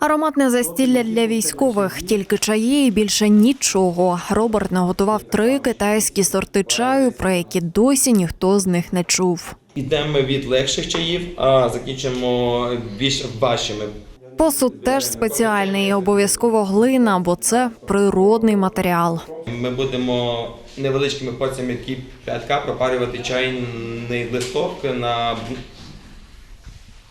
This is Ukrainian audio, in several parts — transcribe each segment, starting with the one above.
Ароматне застілля для військових, тільки чаї і більше нічого. Роберт наготував три китайські сорти чаю, про які досі ніхто з них не чув. Йдемо від легших чаїв, а закінчимо більш важчими. Посуд теж спеціальний, і обов'язково глина, бо це природний матеріал. Ми будемо невеличкими порціями кип'ятка пропарювати чайний листок на,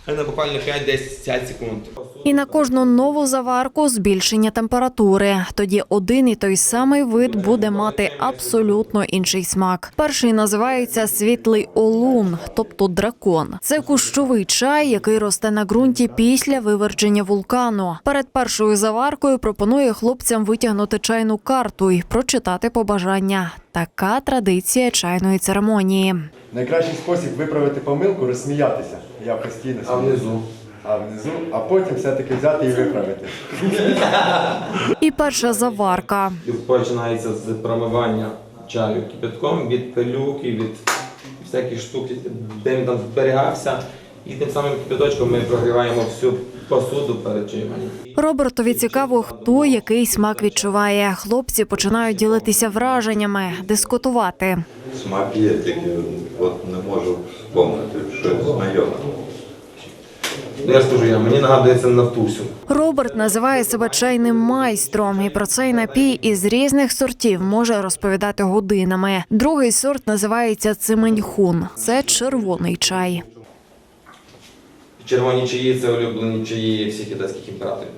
на буквально 5-10 секунд. І на кожну нову заварку збільшення температури. Тоді один і той самий вид буде мати абсолютно інший смак. Перший називається світлий олун, тобто дракон. Це кущовий чай, який росте на ґрунті після вивердження вулкану. Перед першою заваркою пропонує хлопцям витягнути чайну карту і прочитати побажання. Така традиція чайної церемонії. Найкращий спосіб виправити помилку розсміятися. Я постійно А внизу? А внизу, а потім все-таки взяти і виправити. І перша заварка. І Починається з промивання чаю кипятком від пилюки, від всяких штук, де він там зберігався. І тим самим кипяточком ми прогріваємо всю посуду перед чаюванням. Робертові цікаво, хто який смак відчуває. Хлопці починають ділитися враженнями, дискутувати. Смак є, тільки от не можу вспомнити щось знайоме. Ну, Я скажу я, мені нагадується Нафтусю. Роберт називає себе чайним майстром, і про цей напій із різних сортів може розповідати годинами. Другий сорт називається цименьхун. Це червоний чай. Червоні чаї це улюблені чаї всіх китайських імператорів.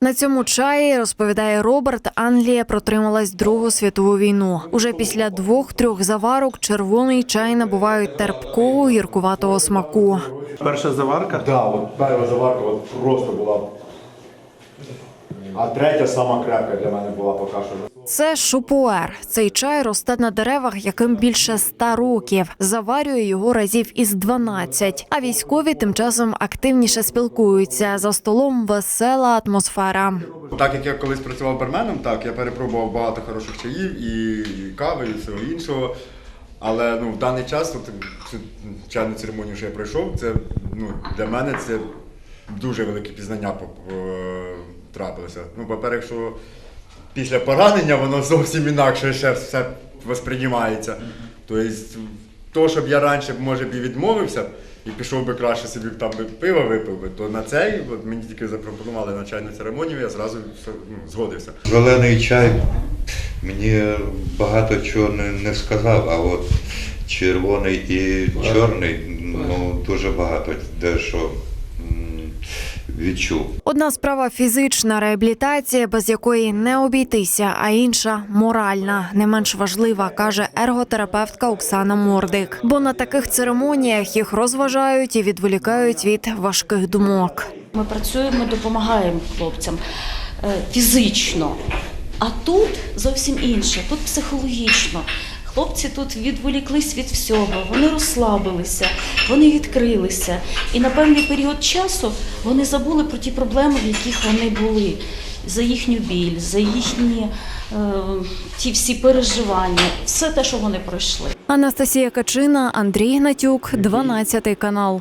На цьому чаї розповідає Роберт. Англія протрималась Другу світову війну. Уже після двох-трьох заварок червоний чай набувають терпкого гіркуватого смаку. Перша заварка. Да, от перша заварка от просто була. А третя сама крепка для мене була поки що. Це шупуер. Цей чай росте на деревах, яким більше ста років. Заварює його разів із 12. А військові тим часом активніше спілкуються. За столом весела атмосфера. Так як я колись працював барменом, так я перепробував багато хороших чаїв і, і кави, і всього іншого. Але ну, в даний час, от, чайну церемонію, що я пройшов, це ну, для мене це дуже велике пізнання е, трапилося. Ну, по-перше, що після поранення воно зовсім інакше ще все восприймається. Тобто, то, щоб я раніше, може б і відмовився, і пішов би краще собі там би пиво випив би, то на цей, от мені тільки запропонували на чайну церемонію, я зразу ну, згодився. Зелений чай мені багато чого не, не сказав, а от червоний і чорний ну, дуже багато дещо м, відчув. Одна справа фізична реабілітація, без якої не обійтися, а інша моральна, не менш важлива, каже ерготерапевтка Оксана Мордик. Бо на таких церемоніях їх розважають і відволікають від важких думок. Ми працюємо, допомагаємо хлопцям е, фізично. А тут зовсім інше, тут психологічно. Хлопці тут відволіклись від всього, вони розслабилися, вони відкрилися. І на певний період часу вони забули про ті проблеми, в яких вони були, за їхню біль, за їхні е, ті всі переживання, все те, що вони пройшли. Анастасія Качина, Андрій Гнатюк, 12 канал.